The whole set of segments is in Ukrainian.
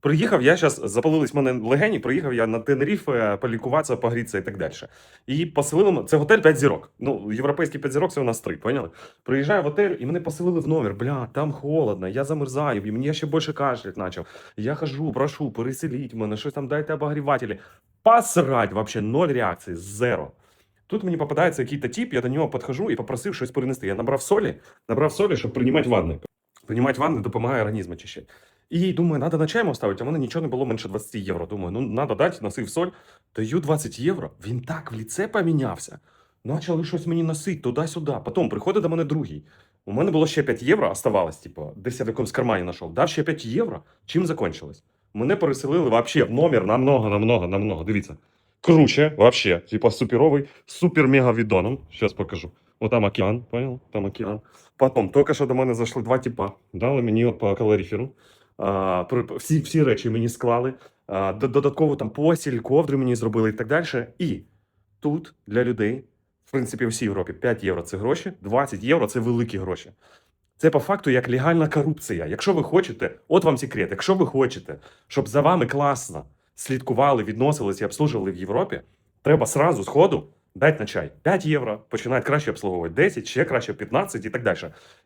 приїхав я зараз, запалились мене легені, приїхав я на Тенеріфе полікуватися, погрітися і так далі. І поселили. Це готель 5 зірок. Ну, європейський 5 зірок це у нас 3, поняли? Приїжджаю в готель, і мене поселили в номер. Бля, там холодно, я замерзаю, і мені ще більше кашлять почав. Я хожу, прошу, переселіть мене, щось там дайте обогрівателі. Посрать, вообще ноль реакції, зеро. Тут мені попадається якийсь тип, я до нього підхожу і попросив щось перенести. Я набрав солі, набрав солі, щоб приймати ванни. Приймати ванни допомагає організм очищати. І думаю, треба на чаймо ставити, а в мене нічого не було менше 20 євро. Думаю, ну треба дати, носив соль. Даю 20 євро. Він так в ліце помінявся. Почали щось мені носити туди-сюди. Потім приходить до мене другий. У мене було ще 5 євро, оставалось, типу, десь я в якомусь кармані знайшов. Дав ще 5 євро. Чим закончилось? Мене переселили вообще в номер намного, намного, намного. Дивіться. Круче, вообще, типа суперовий, супер-мега відоном. Сейчас покажу. Там океан, понял? Там океан. Потім, тільки що до мене зайшли два типа, дали мені по калоріферу. Всі, всі речі мені склали. Додатково там постіль, ковдри мені зробили і так далі. І тут для людей, в принципі, в всій Європі 5 євро це гроші, 20 євро це великі гроші. Це по факту як легальна корупція. Якщо ви хочете, от вам секрет, якщо ви хочете, щоб за вами класно слідкували, відносились і обслужували в Європі, треба сразу з ходу дати на чай 5 євро, починають краще обслуговувати 10, ще краще 15 і так далі.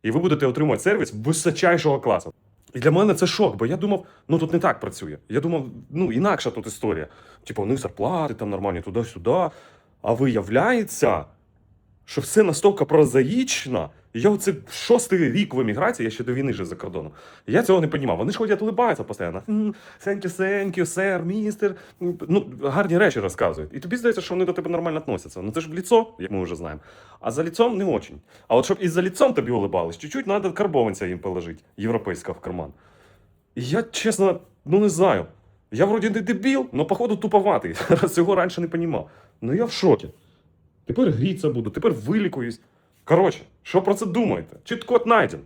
І ви будете отримувати сервіс височайшого класу. І для мене це шок, бо я думав, ну тут не так працює. Я думав, ну інакша тут історія. Типу, у них зарплати там нормальні туди-сюди. А виявляється, що все настільки прозаїчно. Я оце шостий рік в еміграції, я ще до війни жив за кордоном. Я цього не розумів. Вони ж ходять, улибаються постійно. «М, Thank you, сер, містер. Ну, гарні речі розказують. І тобі здається, що вони до тебе нормально відносяться. Ну це ж в ліцо, як ми вже знаємо. А за ліцом не очень. А от щоб і за ліцом тобі улибались, чуть-чуть треба карбованця їм положити, європейського в карман. І я, чесно, ну не знаю. Я вроді не дебіл, але походу туповатий. Цього раніше не понімав. Ну я в шокі. Тепер гріться буду, тепер вилікуюсь. Коротше, що про це думаєте? Чіт-код найден.